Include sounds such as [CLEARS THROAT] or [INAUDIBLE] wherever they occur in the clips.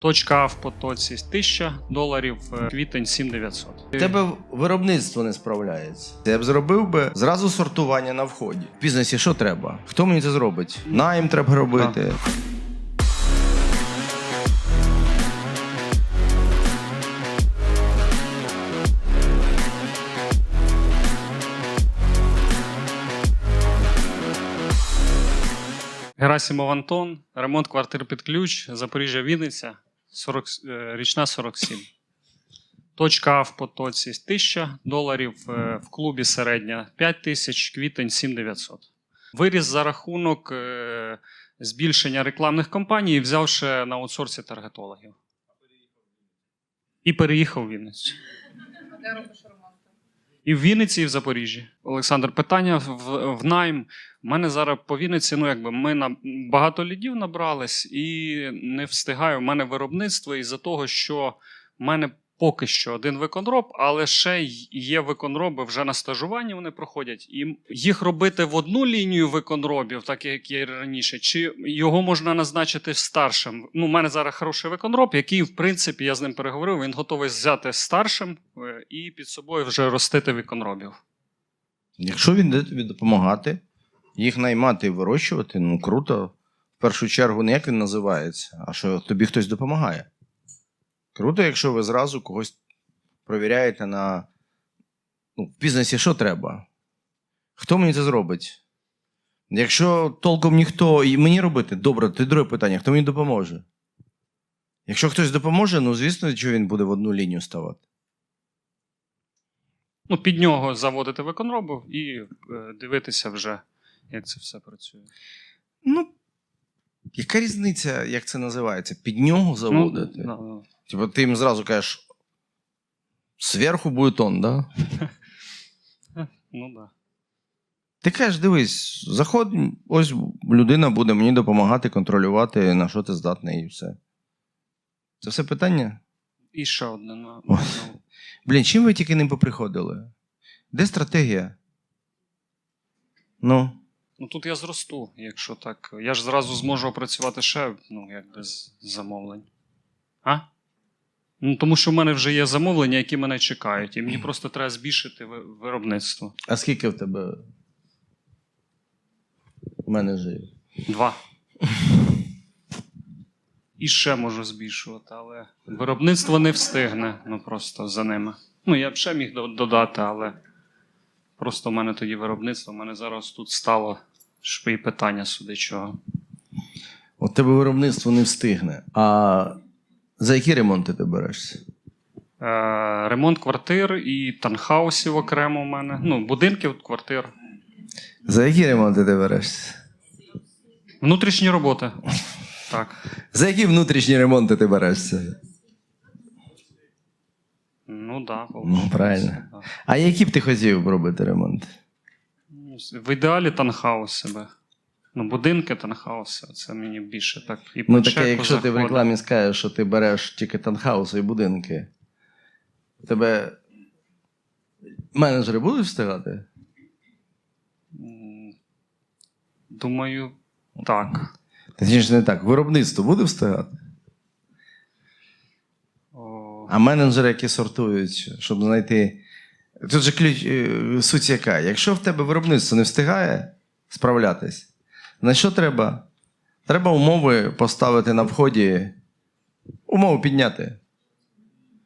Точка А в потоці 1000 доларів, е, квітень 7900. У тебе виробництво не справляється. Я б зробив би зразу сортування на вході. В бізнесі що треба? Хто мені це зробить? Найм треба робити. Герасимов Антон, ремонт квартир під ключ, Запоріжжя Вінниця, 40, е, річна 47. Точка А в потоці 1000 доларів, е, в клубі середня 5000, квітень 7900. Виріс за рахунок е, збільшення рекламних кампаній, взявши на аутсорсі таргетологів. І переїхав в Вінницю. Де робиш ремонт? І в Вінниці, і в Запоріжжі. Олександр, питання в, в найм. У мене зараз по Вінниці, ну якби ми на багато лідів набрались і не встигаю. У мене виробництво із-за того, що в мене поки що один виконроб, але ще є виконроби вже на стажуванні вони проходять. І їх робити в одну лінію виконробів, так як є раніше, чи його можна назначити старшим. Ну, у мене зараз хороший виконроб, який, в принципі, я з ним переговорив, він готовий взяти старшим е, і під собою вже ростити виконробів. Якщо він буде тобі допомагати, їх наймати і вирощувати, ну круто. В першу чергу, не як він називається, а що тобі хтось допомагає. Круто, якщо ви зразу когось провіряєте на. Ну, в бізнесі що треба? Хто мені це зробить? Якщо толком ніхто і мені робити, добре, ти друге питання, хто мені допоможе? Якщо хтось допоможе, ну звісно, що він буде в одну лінію ставати. Ну, під нього заводити виконробів і е, дивитися вже, як це все працює. Ну, яка різниця, як це називається? Під нього заводити? Ну, да, да. Типу, ти їм зразу кажеш, зверху буде он, да? [LAUGHS] Ну, да. Ти кажеш, дивись, заходь, ось людина буде мені допомагати контролювати, на що ти здатний, і все. Це все питання? І ще одне. Ой. ну, Блін, чим ви тільки не поприходили? Де стратегія? Ну, ну тут я зросту, якщо так. Я ж зразу зможу опрацювати ще, ну, як без замовлень. А? Ну, тому що в мене вже є замовлення, які мене чекають, і мені просто треба збільшити виробництво. а скільки в тебе менеджерів? Два. І ще можу збільшувати, але виробництво не встигне ну, просто за ними. Ну, я б ще міг додати, але просто в мене тоді виробництво, в мене зараз тут стало шпи питання сюди чого. От тебе виробництво не встигне. А за які ремонти ти берешся? Е, ремонт квартир і танхаусів окремо в мене. Ну, будинків, квартир. За які ремонти ти берешся? Внутрішні роботи. Так. За які внутрішні ремонти ти берешся? Ну, да, Ну, правильно. Да. А які б ти хотів робити ремонт? В ідеалі танхаус себе. Ну, будинки, танхауси, це мені більше так. І по Ну таке, якщо ти в рекламі скажеш, що ти береш тільки танхауси і будинки, тебе менеджери будуть встигати? Думаю, так. Точніше, не так. Виробництво буде встигати. О, А менеджери, які сортують, щоб знайти. Тут же ключ, е, суть яка. Якщо в тебе виробництво не встигає справлятись, на що треба? Треба умови поставити на вході, умови підняти,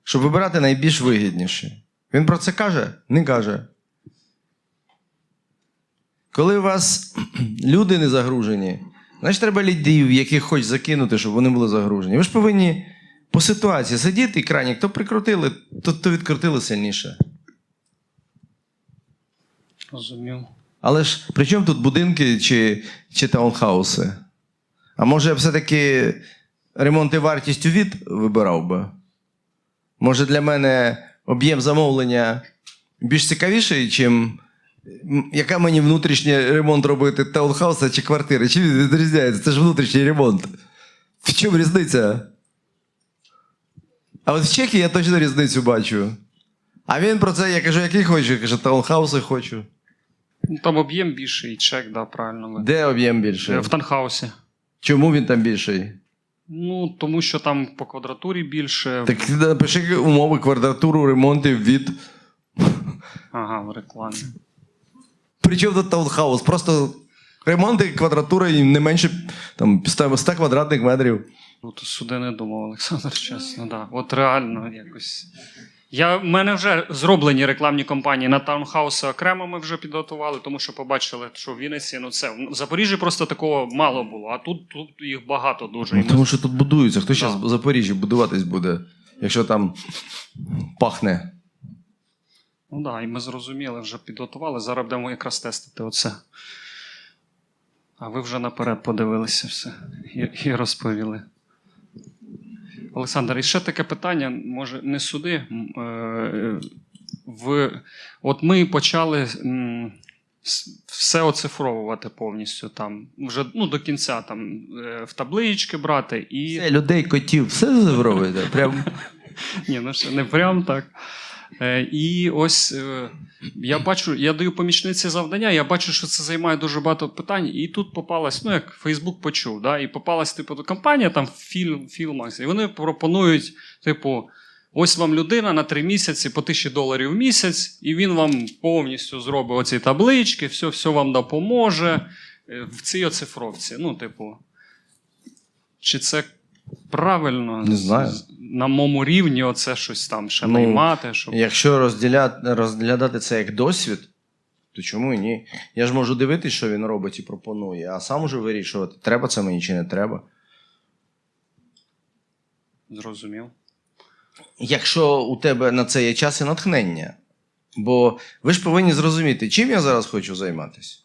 щоб вибирати найбільш вигідніші. Він про це каже? Не каже. Коли у вас [CLEARS THROAT] люди не загружені, значить треба лідів, яких хоч закинути, щоб вони були загружені. Ви ж повинні по ситуації сидіти і крайні, хто прикрутили, то, то відкрутили сильніше. розумів. Але ж при чому тут будинки чи, чи таунхауси? А може я все-таки ремонт і вартість у від вибирав би? Може для мене об'єм замовлення більш цікавіший, чим яка мені внутрішній ремонт робити таунхауса чи квартири? Чи відрізняється? Це ж внутрішній ремонт. В чому різниця? А от в Чехії я точно різницю бачу. А він про це, я кажу, який хочу? Каже, таунхауси хочу. Ну, Там об'єм більший, чек, да, правильно. ви. Де об'єм більший? Е, В танхаусі. Чому він там більший? Ну, тому що там по квадратурі більше. Так напиши умови квадратуру ремонтів від. Ага, в рекламі. Причому тут таунхаус? Просто ремонти квадратура і не менше там, 100 100 квадратних метрів. Ну, то сюди не думав, Олександр, чесно, да. От реально якось. Я, в мене вже зроблені рекламні кампанії на таунхауси окремо ми вже підготували, тому що побачили, що в Вінниці, ну це в Запоріжжі просто такого мало було, а тут, тут їх багато дуже. Ну, тому що тут будуються. Хто ще Да. в Запоріжжі будуватись буде, якщо там пахне. Ну так, да, і ми зрозуміли, вже підготували. Зараз будемо якраз тестити оце. А ви вже наперед подивилися все і, і розповіли. Олександр, і ще таке питання, може, не суди. Е, В, от ми почали все оцифровувати повністю там, вже ну, до кінця там, е, в таблички брати і. Все, людей, котів, все зазивровуєте? Прям. [LAUGHS] Ні, ну ще не прям так. Е, і ось е, я бачу, я даю помічниці завдання, я бачу, що це займає дуже багато питань, і тут попалась, ну як Фейсбук почув, да, і попалась, типу, компанія там фільм, фільмах, і вони пропонують, типу, ось вам людина на три місяці по тисячі доларів в місяць, і він вам повністю зробить оці таблички, все, все вам допоможе е, в цій оцифровці. Ну, типу, чи це правильно? Не знаю. На моєму рівні оце щось там ще Ну, наймати, щоб. Якщо розділяти, розглядати це як досвід, то чому і ні? Я ж можу дивитися, що він робить і пропонує, а сам уже вирішувати, треба це мені чи не треба. Зрозумів. Якщо у тебе на це є час і натхнення. Бо ви ж повинні зрозуміти, чим я зараз хочу займатися.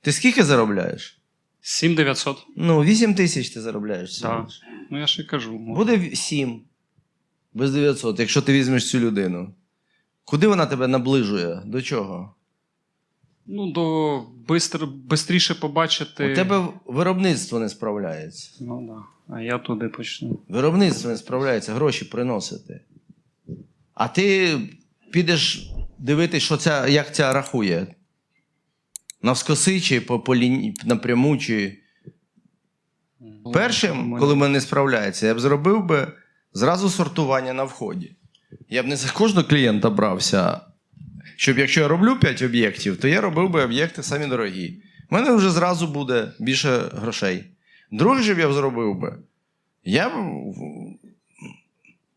Ти скільки заробляєш? 7900. Ну, 8 тисяч ти заробляєш. всього Так. лиш. Ну я ж і кажу. Буде 7. Без 900, якщо ти візьмеш цю людину. Куди вона тебе наближує? До чого? Ну, до бистр, бистріше побачити. У тебе виробництво не справляється. Ну да. А я туди почну. Виробництво не справляється, гроші приносити. А ти підеш дивитись, що ця, як ця рахує. Навскоси чи по, по напряму, чи. Першим, коли мене не справляється, я б зробив би зразу сортування на вході. Я б не за кожного клієнта брався. Щоб якщо я роблю 5 об'єктів, то я робив би об'єкти самі дорогі. У мене вже зразу буде більше грошей. Друге, що б я зробив би, я б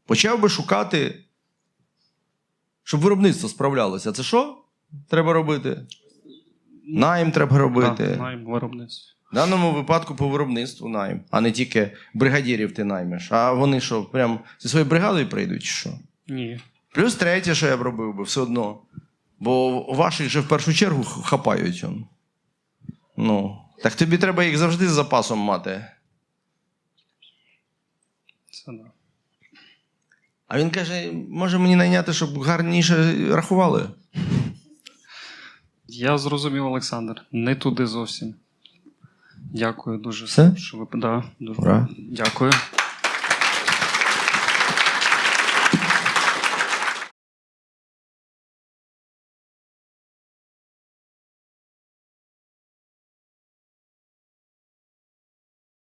почав би шукати, щоб виробництво справлялося. Це що треба робити? Найм треба робити. Так, найм виробництво. В даному випадку по виробництву найм, а не тільки бригадірів ти наймеш. А вони що, прям зі своєю бригадою прийдуть, чи що? Ні. Плюс третє, що я б робив би, все одно. Бо ваших же в першу чергу хапають. Он. Ну, так тобі треба їх завжди з запасом мати. Це да. А він каже: може мені найняти, щоб гарніше рахували. Я зрозумів, Олександр. Не туди зовсім. Дякую дуже, Все? що ви да, дуже. Ура. Дякую.